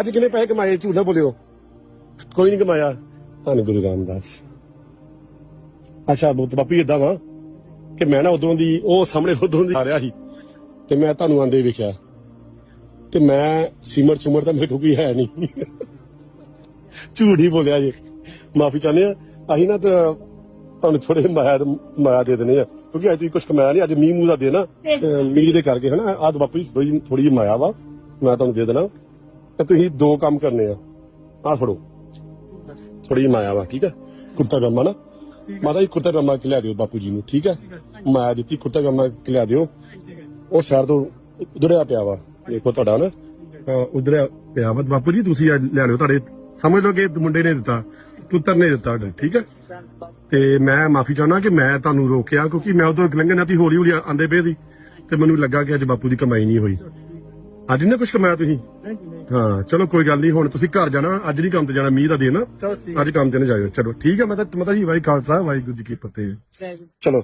ਅੱਜ ਕਿੰਨੇ ਪੈਸੇ ਕਮਾਏ? ਝੂਠ ਬੋਲਿਓ। ਕੋਈ ਨਹੀਂ ਕਮਾਇਆ। ਧੰਨ ਗੁਰੂ ਰਾਮਦਾਸ। ਅੱਛਾ ਬੁੱਤ ਬਾਪੂ ਇਦਾਂ ਵਾ ਕਿ ਮੈਂ ਨਾ ਉਦੋਂ ਦੀ ਉਹ ਸਾਹਮਣੇ ਉਦੋਂ ਦੀ ਆ ਰਿਹਾ ਸੀ ਤੇ ਮੈਂ ਤੁਹਾਨੂੰ ਆਂਦੇ ਵੇਖਿਆ। ਤੇ ਮੈਂ ਸਿਮਰ ਸੁਮਰ ਤਾਂ ਮੇਰੇ ਕੋਲ ਕੋਈ ਹੈ ਨਹੀਂ। ਝੂਠ ਹੀ ਬੋਲਿਆ ਜੀ। ਮਾਫੀ ਚਾਹੁੰਦੇ ਆ। ਅਸੀਂ ਨਾ ਤੁਹਾਨੂੰ ਥੋੜੇ ਮਾਇਆ ਮਾਇਆ ਦੇ ਦੇਣੇ ਆ। ਕਿਉਂਕਿ ਅੱਜ ਤੁਸੀਂ ਕੁਝ ਕਮਾਇਆ ਨਹੀਂ ਅੱਜ ਮੀਂਹ ਮੂੰਹ ਦਾ ਦੇ ਨਾ ਮੀਂਹ ਦੇ ਕਰਕੇ ਹਨਾ ਆਹ ਬਾਪੂ ਥੋੜੀ ਜਿਹੀ ਮਾਇਆ ਵਾ। ਮੈਂ ਤੁਹਾਨੂੰ ਦੇ ਦੇਣਾ। ਤੇ ਤੁਸੀਂ ਦੋ ਕੰਮ ਕਰਨੇ ਆ। ਆਹ ਫੜੋ। ਥੋੜੀ ਮਾਇਆ ਵਾ, ਠੀਕ ਹੈ ਕੁੜਤਾ ਪਜਾਮਾ ਨਾ। ਮਾਤਾ ਜੀ, ਕੁੜਤਾ ਪਜਾਮਾ ਕਿ ਲਿਆ ਦਿਓ ਬਾਪੂ ਜੀ ਨੂੰ, ਠੀਕ ਹੈ ਮਾਇਆ ਦਿੱਤੀ, ਕੁੜਤਾ ਪਜਾਮਾ ਕਿ ਲਿਆ ਦਿਓ। ਉਹ ਸ਼ਹਿਰ ਤੋਂ ਉਧੜਿਆ ਪਿਆ ਵਾ। ਦੇਖੋ ਤੁਹਾਡਾ ਨਾ। ਉਧੜਿਆ ਪਿਆ ਵਾ। ਬਾਪੂ ਜੀ, ਤੁਸੀਂ ਅੱਜ ਲੈ ਲਿਓ ਤੁਹਾਡੇ। ਸਮਝ ਲਓ ਕਿ ਮੁੰਡੇ ਨੇ ਦਿੱਤਾ ਪੁੱਤਰ ਨੇ ਦਿੱਤਾ ਠੀਕ ਹੈ ਤੇ ਮੈਂ ਮਾਫੀ ਚਾਹੁੰਦਾ ਕਿ ਮੈਂ ਤੁਹਾਨੂੰ ਰੋਕਿਆ, ਕਿਉਂਕਿ ਮੈਂ ਉਦੋਂ ਲੰਘਣਾ ਤੀ ਹੌਲੀ ਹੌਲੀ ਆਂਦੇ ਪਏ ਸੀ। ਤੇ ਮੈਨੂੰ ਲੱਗਾ ਕਿ ਅੱਜ ਬਾਪੂ ਦੀ ਕਮਾਈ ਨਹੀਂ ਹੋਈ। ਅੱਜ ਨਹੀਂ ਕੁਝ ਕਮਾਇਆ ਤੁਸੀਂ? ਹਾਂ ਚਲੋ ਕੋਈ ਗੱਲ ਨਹੀਂ ਹੁਣ ਤੁਸੀਂ ਘਰ ਜਾਣਾ ਅੱਜ ਨਹੀਂ ਕੰਮ ਤੇ ਜਾਣਾ ਮੀਂਹ ਦਾ ਦਿਨ ਆ। ਅੱਜ ਕੰਮ ਤੇ ਨਾ ਜਾਇਓ ਚਲੋ ਠੀਕ ਹੈ ਮੈਂ ਤਾਂ ਮਤਾ ਜੀ ਵਾਹਿ ਖਾਲਸਾ ਵਾਹਿਗੁਰੂ ਜੀ ਕੀ ਫਤਿਹ। ਚਲੋ।